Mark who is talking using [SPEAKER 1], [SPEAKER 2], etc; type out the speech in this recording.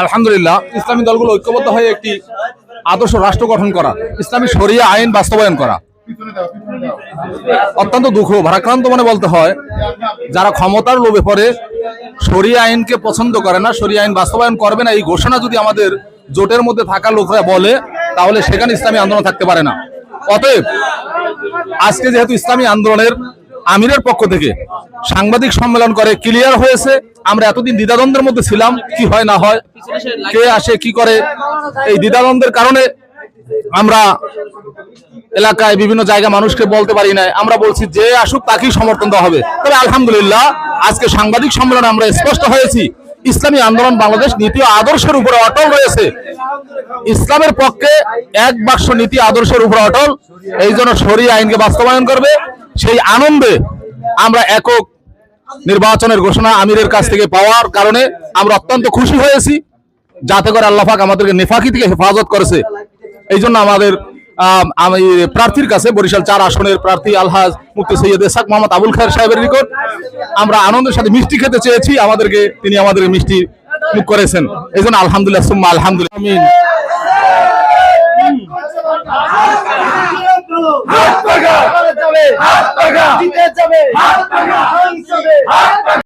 [SPEAKER 1] আলহামদুলিল্লাহ, ইসলামী দলগুলো ঐক্যবদ্ধ হয়ে একটি আদর্শ রাষ্ট্র গঠন করা, ইসলামী শরিয়া আইন বাস্তবায়ন করা। অত্যন্ত দুঃখ, ভারাক্রান্ত মনে বলতে হয়, যারা ক্ষমতার লোভে পড়ে, শরিয়া আইনকে পছন্দ করে না, শরিয়া আইন বাস্তবায়ন করবে না, এই ঘোষণা যদি আমাদের জোটের মধ্যে থাকা লোকরা বলে, তাহলে সেখানে ইসলামী আন্দোলন থাকতে পারে না। অতএব, আজকে যেহেতু ইসলামী আন্দোলনের আমিরের পক্ষ থেকে সাংবাদিক সম্মেলন করে ক্লিয়ার হয়েছে, আমরা এতদিন দ্বিধাদ্বন্দ্বের মধ্যে ছিলাম, কি হয় না হয়, কে আসে, কি করে। এই দ্বিধাদ্বন্দ্বের কারণে আমরা এলাকায় বিভিন্ন জায়গা মানুষকে বলতে পারি না আমরা বলছি, যে আসুক তাকেই সমর্থন দেওয়া হবে। তবে আলহামদুলিল্লাহ, আজকে সাংবাদিক সম্মেলনে আমরা স্পষ্ট হয়েছি, ইসলামী আন্দোলন বাংলাদেশ নীতি আদর্শের উপরে অটল রয়েছে। ইসলামের পক্ষে এক বাক্স নীতি আদর্শের উপর অটল, এই জন্য সরিয়ে আইনকে বাস্তবায়ন করবে। সেই আনন্দে আমরা একক নির্বাচনের ঘোষণা আমিরের কাছ থেকে পাওয়ার কারণে আমরা অত্যন্ত খুশি হয়েছি। যাতে করে আল্লাহ পাক আমাদেরকে নেফাকি থেকে হেফাজত করেছে। এই জন্য আমাদের, আমি প্রার্থীর কাছে বরিশাল চার আসনের প্রার্থী আলহাজ মুফতি সৈয়দ এসাক মোহাম্মদ আবুল খায়ের সাহেবের নিকট আমরা আনন্দের সাথে মিষ্টি খেতে চেয়েছি। আমাদেরকে, তিনি আমাদের মিষ্টি মুখ করেছেন। এই জন্য আলহামদুলিল্লাহ, সুম্মা আলহামদুলিল্লাহ।
[SPEAKER 2] জিতে যাবে।